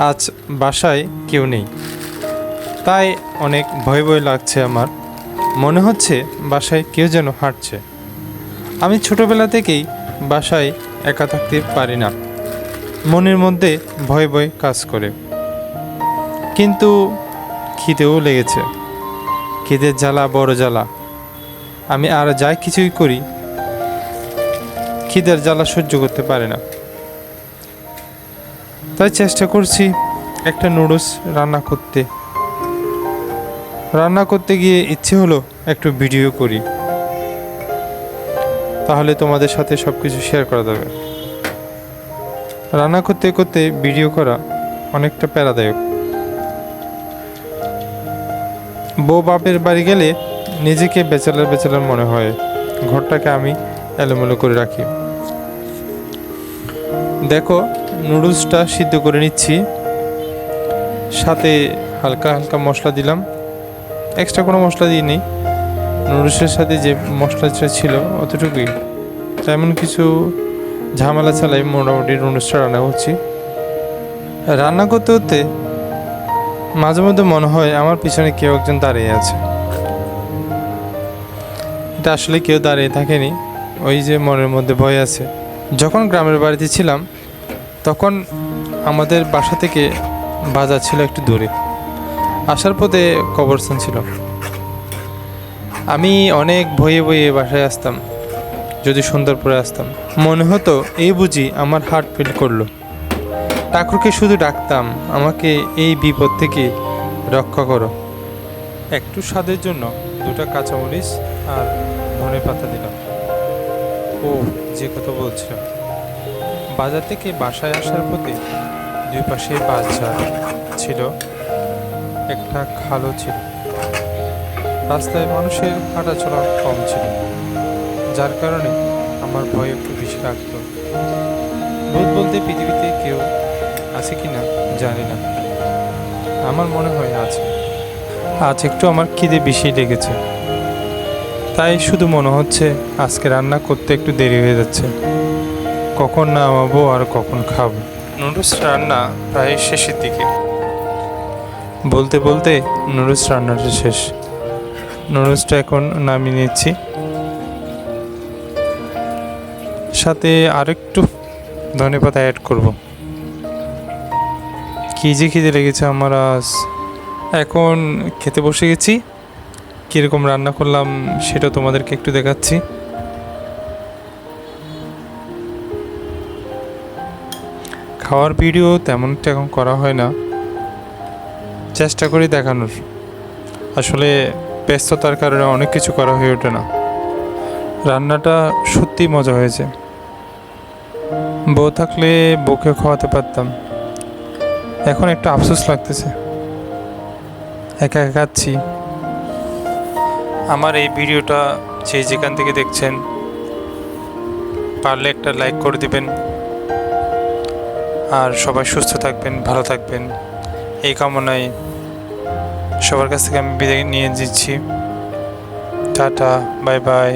আজ বাসায় কেউ নেই। তাই অনেক ভয় ভয় লাগছে আমার। মনে হচ্ছে বাসায় কেউ যেন হাঁটছে। আমি ছোটবেলা থেকেই বাসায় একা থাকতে পারি না। মনের মধ্যে ভয় ভয় কাজ করে। কিন্তু খিদেও লেগেছে। খিদের জ্বালা বড় জ্বালা। আমি আর যাই কিছুই করি, খিদের জ্বালা সহ্য করতে পারে না। তাই চেষ্টা করছি একটা নুডলস রান্না করতে। রান্না করতে গিয়ে ইচ্ছে হলো একটু ভিডিও করি। তাহলে তোমাদের সাথে সব কিছু শেয়ার করা যাবে। রান্না করতে করতে ভিডিও করা অনেকটা প্যারাদায়ক। বউ বাপের বাড়ি গেলে নিজেকে বেচালার বেচালার মনে হয়। ঘরটাকে আমি এলোমেলো করে রাখি। দেখো নুডলসটা সিদ্ধ করে নিচ্ছি। সাথে হালকা হালকা মশলা দিলাম। এক্সট্রা কোনো মশলা দিই নেই নুডলসের সাথে যে মশলাটা ছিল অতটুকুই। তেমন কিছু ঝামেলা ছাড়াই মোটামুটি নুডলসটা রান্না করছি। রান্না করতে করতে মাঝে মধ্যে মনে হয় আমার পিছনে কেউ একজন দাঁড়িয়ে আছে। এটা আসলে কেউ দাঁড়িয়ে থাকেনি। ওই যে মনের মধ্যে ভয় আছে। যখন গ্রামের বাড়িতে ছিলাম তখন আমাদের বাসা থেকে বাজার ছিল একটু দূরে। আসার পথে কবরস্থান ছিল। আমি অনেক ভয়ে ভয়ে বাসায় আসতাম, যদি সুন্দর পরে আসতাম। মনে হতো এই বুঝি আমার হার্ট ফিল করল। ঠাকুরকে শুধু ডাকতাম, আমাকে এই বিপদ থেকে রক্ষা করো। একটু স্বাদের জন্য দুটো কাঁচামরিচ আর ধনে পাতা দিলাম। ও, যে কথা বলছিলাম। বাজার থেকে বাসায় আসার পথে দুই পাশে বাজার ছিল, একটা খালও ছিল। রাস্তায় মানুষের হাঁটাচলা কম ছিল, যার কারণে আমার ভয় একটু বেশি লাগতো। ভূত বলতে পৃথিবীতে কেউ আছে কি না জানি না। আমার মনে হয় আছে আজ একটু আমার খিদে বেশি লেগেছে। তাই শুধু মনে হচ্ছে আজকে রান্না করতে একটু দেরি হয়ে যাচ্ছে। কখন নামাবো আর কখন খাব। নুডলস রান্না প্রায় শেষের দিকে। বলতে বলতে নুডলস রান্নাটা শেষ। নুডলসটা এখন নামিয়ে নিচ্ছি। সাথে আরেকটু ধনে পাতা অ্যাড করব। কি যে খিদে লেগেছে আমার আজ। এখন খেতে বসে গেছি। কীরকম রান্না করলাম সেটা তোমাদেরকে একটু দেখাচ্ছি। খাওয়ার ভিডিও তেমনটা এখন করা হয় না। চেষ্টা করি দেখানোর। আসলে ব্যস্ততার কারণে অনেক কিছু করা হয়ে ওঠে না। রান্নাটা সত্যি মজা হয়েছে। বউ থাকলে বউকে খাওয়াতে পারতাম। এখন একটু আফসোস লাগতেছে। একা একা খাচ্ছি। আমার এই ভিডিওটা যে যেখান থেকে দেখছেন, পারলে একটা লাইক করে দিবেন। আর সবাই সুস্থ থাকবেন, ভালো থাকবেন। এই কামনায় সবার কাছ থেকে আমি বিদায় নিয়ে দিচ্ছি টাটা, বাই বাই।